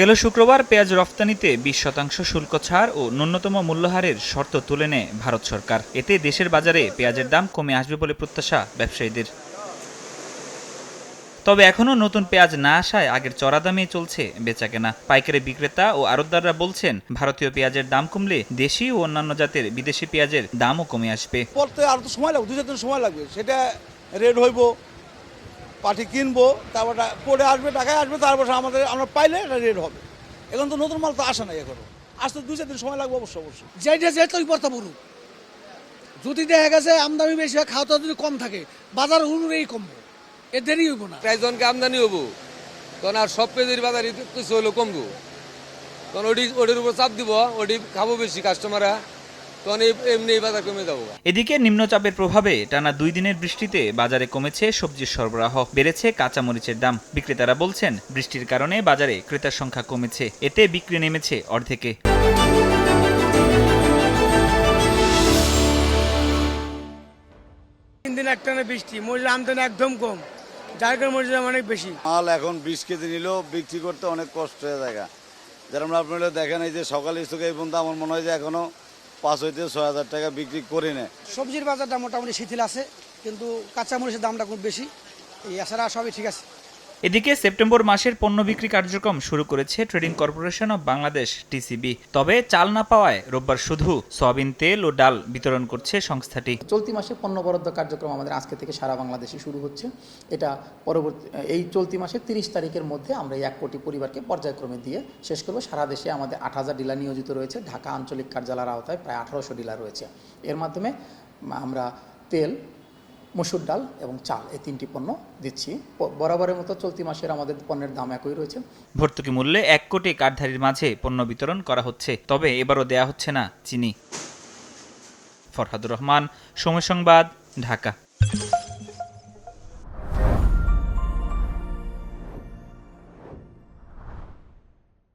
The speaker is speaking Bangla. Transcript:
গেল শুক্রবার পেঁয়াজ রফতানিতে বিশ শতাংশ শুল্ক ছাড় ও ন্যূনতম মূল্যহারের শর্ত তুলে নেয় ভারত সরকার। এতে দেশের বাজারে পেঁয়াজের দাম কমে আসবে বলে প্রত্যাশা ব্যবসায়ীদের। তবে এখনও নতুন পেঁয়াজ না আসায় আগের চড়া দামে চলছে বেচাকেনা। পাইকারি বিক্রেতা ও আড়তদাররা বলছেন, ভারতীয় পেঁয়াজের দাম কমলে দেশি ও অন্যান্য জাতের বিদেশি পেঁয়াজের দামও কমে আসবে। আর তো সময় লাগবে দু চার দিন সময় লাগবে, সেটা রেড হইব পাঠি কিনবো তারপর পরে আসবে টাকায় আসবে তারপর আমাদের আমরা পাইলে এটা রেড হবে। এখন তো নতুন মাল তো আসে না এখনও। আসতে দু চার দিন সময় লাগবে অবশ্যই অবশ্যই যেটা যেটাই পড়তে পড়ুক যদি দেখা গেছে আমদানি বেশি হয় খাওয়া যদি কম থাকে বাজার অনুযায়ী কমবো। এ দেরি হইব না। প্রায় জনকে আমদানি হব তখন আর সব পেজের বাজারে কিছু হলো কমবো। তখন ওটি ওটির উপর চাপ দিব ওটি খাব বেশি কাস্টমাররা তখন এমনি বাজার কমে যাব। এদিকে নিম্নচাপের প্রভাবে টানা দুই দিনের বৃষ্টিতে বাজারে কমেছে সবজির সরবরাহ বেড়েছে কাঁচামরিচের দাম। বিক্রেতারা বলছেন বৃষ্টির কারণে বাজারে ক্রেতার সংখ্যা কমেছে এতে বিক্রি নেমেছে অর্ধেকে। তিন দিন একটানা বৃষ্টি মরিচ আমদানি একদম কম যার কারণে মরিচ দাম অনেক বেশি। মাল এখন বিশ কেজি নিলেও বিক্রি করতে অনেক কষ্ট হয়ে যায় যেরকম আপনারা দেখেন এই যে সকাল থেকে এই পর্যন্ত আমার মনে হয় যে এখনও পাঁচ হইতে ছয় হাজার টাকা বিক্রি করে নেয়। সবজির বাজারটা মোটামুটি শিথিল আছে, কিন্তু কাঁচামরিচের দামটা খুব বেশি। এই এছাড়া সবই ঠিক আছে। এদিকে সেপ্টেম্বর মাসের পণ্য বিক্রি কার্যক্রম শুরু করেছে trading corporation of Bangladesh, TCB. তবে চাল না পাওয়ায় রোববার শুধু সয়াবিন তেল ও ডাল বিতরণ করছে সংস্থাটি। চলতি মাসে পণ্য বরাদ্দ কার্যক্রম আমাদের আজকে থেকে সারা বাংলাদেশে শুরু হচ্ছে। এটা পরবর্তী এই চলতি মাসের তিরিশ তারিখের মধ্যে আমরা এই এক কোটি পরিবারকে পর্যায়ক্রমে দিয়ে শেষ করব। সারা দেশে আমাদের আট হাজার ডিলার নিয়োজিত রয়েছে। ঢাকা আঞ্চলিক কার্যালয়ের আওতায় প্রায় আঠারোশো ডিলার রয়েছে। এর মাধ্যমে আমরা তেল মসুর ডাল এবং চাল, এই তিনটি পণ্য দিচ্ছি। বরাবরের মতো চলতি মাসের আমাদের পণ্যের দাম একই রয়েছে। ভর্তুকি মূল্যে এক কোটি কার্ডধারীর মাঝে পণ্য বিতরণ করা হচ্ছে, তবে এবারও দেয়া হচ্ছে না চিনি। ফরহাদুর রহমান, সময় সংবাদ, ঢাকা।